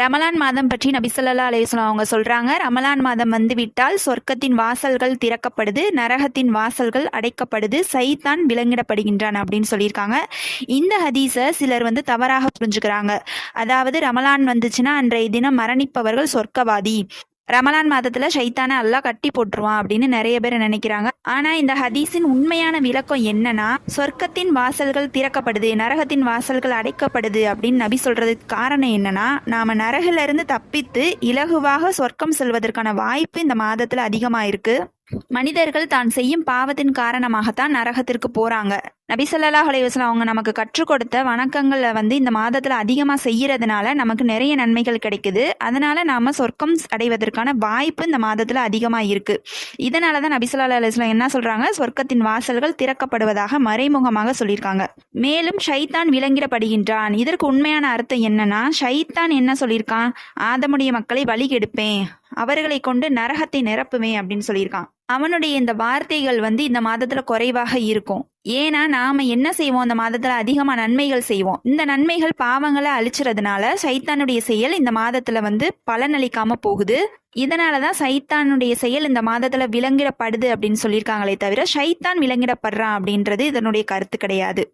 ரமலான் மாதம் பற்றி நபிசல்லா ஸல்லல்லாஹு அவங்க சொல்கிறாங்க ரமலான் மாதம் வந்துவிட்டால் சொர்க்கத்தின் வாசல்கள் திறக்கப்படுது நரகத்தின் வாசல்கள் அடைக்கப்படுது சைத்தான் விலங்கிடப்படுகின்றான் அப்படின்னு சொல்லியிருக்காங்க. இந்த ஹதீஸை சிலர் வந்து தவறாக புரிஞ்சுக்கிறாங்க. அதாவது ரமலான் வந்துச்சுன்னா அன்றைய தினம் மரணிப்பவர்கள் சொர்க்கவாதி. ரமலான் மாதத்துல ஷைத்தானை அல்லாஹ் கட்டி போட்டுருவான் அப்படின்னு நிறைய பேர் நினைக்கிறாங்க. ஆனா இந்த ஹதீஸின் உண்மையான விளக்கம் என்னன்னா சொர்க்கத்தின் வாசல்கள் திறக்கப்படுது நரகத்தின் வாசல்கள் அடைக்கப்படுது அப்படின்னு நபி சொல்றதுக்கு காரணம் என்னன்னா நாம நரகிலிருந்து தப்பித்து இலகுவாக சொர்க்கம் செல்வதற்கான வாய்ப்பு இந்த மாதத்துல அதிகமா இருக்கு மனிதர்கள் தான் செய்யும் பாவத்தின் காரணமாகத்தான் நரகத்திற்கு போறாங்க. நபி ஸல்லல்லாஹு அவங்க நமக்கு கற்றுக் கொடுத்த வணக்கங்களை வந்து இந்த மாதத்துல அதிகமா செய்யறதுனால நமக்கு நிறைய நன்மைகள் கிடைக்குது. அதனால நாம சொர்க்கம் அடைவதற்கான வாய்ப்பு இந்த மாதத்துல அதிகமா இருக்கு. இதனால தான் நபிசல்லா ஸல்லல்லாஹு என்ன சொல்றாங்க? சொர்க்கத்தின் வாசல்கள் திறக்கப்படுவதாக மறைமுகமாக சொல்லியிருக்காங்க. மேலும் ஷைத்தான் விளங்கிடப்படுகின்றான். இதற்கு உண்மையான அர்த்தம் என்னன்னா ஷைத்தான் என்ன சொல்லியிருக்கான்? ஆதமுடைய மக்களை வழி கெடுப்பேன் அவர்களை கொண்டு நரகத்தை நிரப்புவேன் அப்படின்னு சொல்லியிருக்கான். அவனுடைய இந்த வார்த்தைகள் வந்து இந்த மாதத்துல குறைவாக இருக்கும். ஏன்னா நாம என்ன செய்வோம்? இந்த மாதத்துல அதிகமா நன்மைகள் செய்வோம். இந்த நன்மைகள் பாவங்களை அழிச்சுறதுனால சைத்தானுடைய செயல் இந்த மாதத்துல வந்து பலனளிக்காம போகுது. இதனாலதான் சைத்தானுடைய செயல் இந்த மாதத்துல விலங்கிடப்படுது அப்படின்னு சொல்லியிருக்காங்களே தவிர சைத்தான் விலங்கிடப்படுறான் அப்படின்றது இதனுடைய கருத்து கிடையாது.